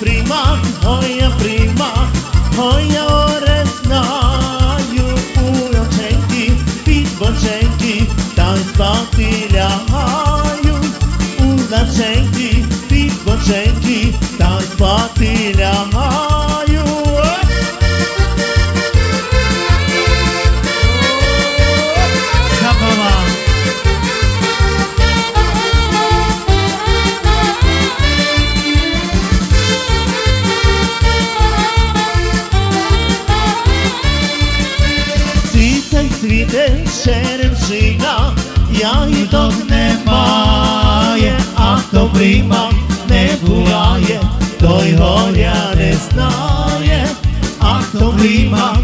примах, ой, я примах, ой, я оре знаю, у оченьки, під боченьки, та й спати лягаю, у наченьки, під боченьки. Цвіте, цвіте яїдок немає, а хто примах не буває, той горя не знає, а хто примах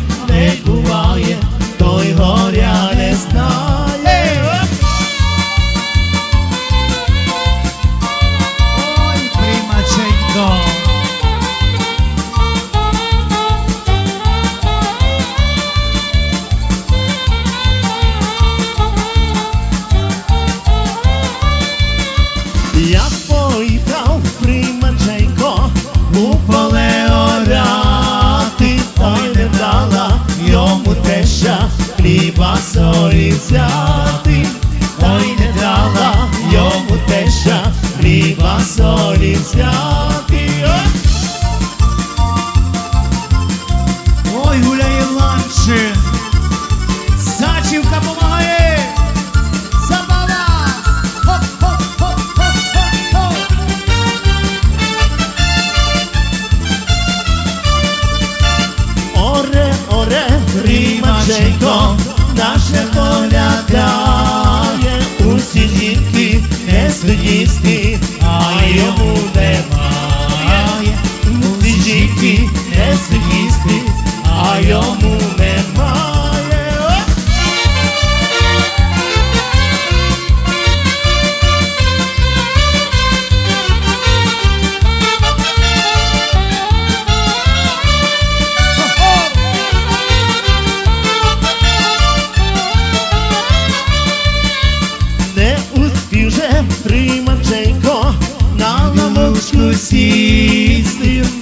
лавочку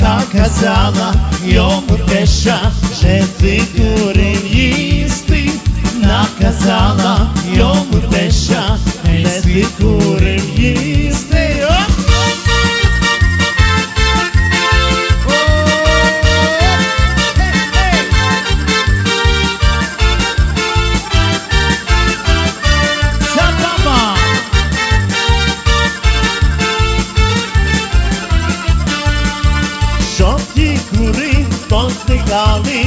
наказала йому теща, що ти курив їсти, наказала йому теща, не ти постигали,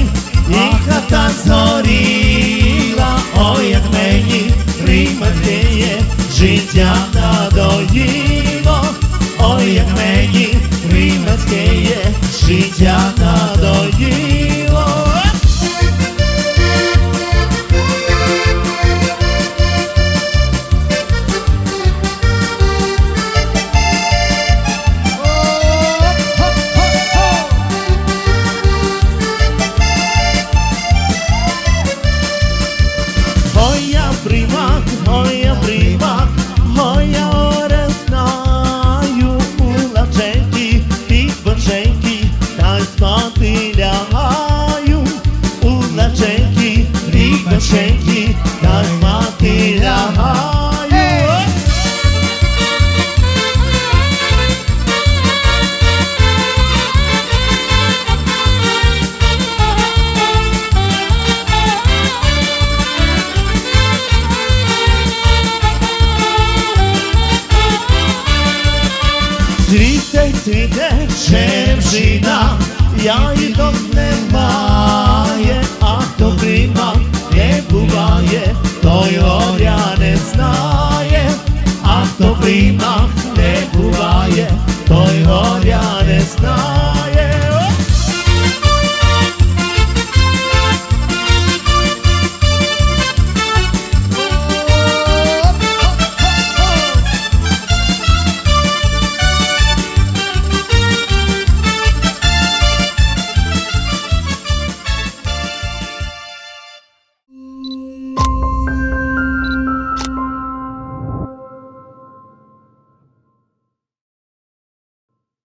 і хата згоріла, ой, як мені приматеє, життя надоїло, ой, як мені приматеє, життя та Цвіте, цвіте черемшина, ягідок немає, а хто примак не буває, той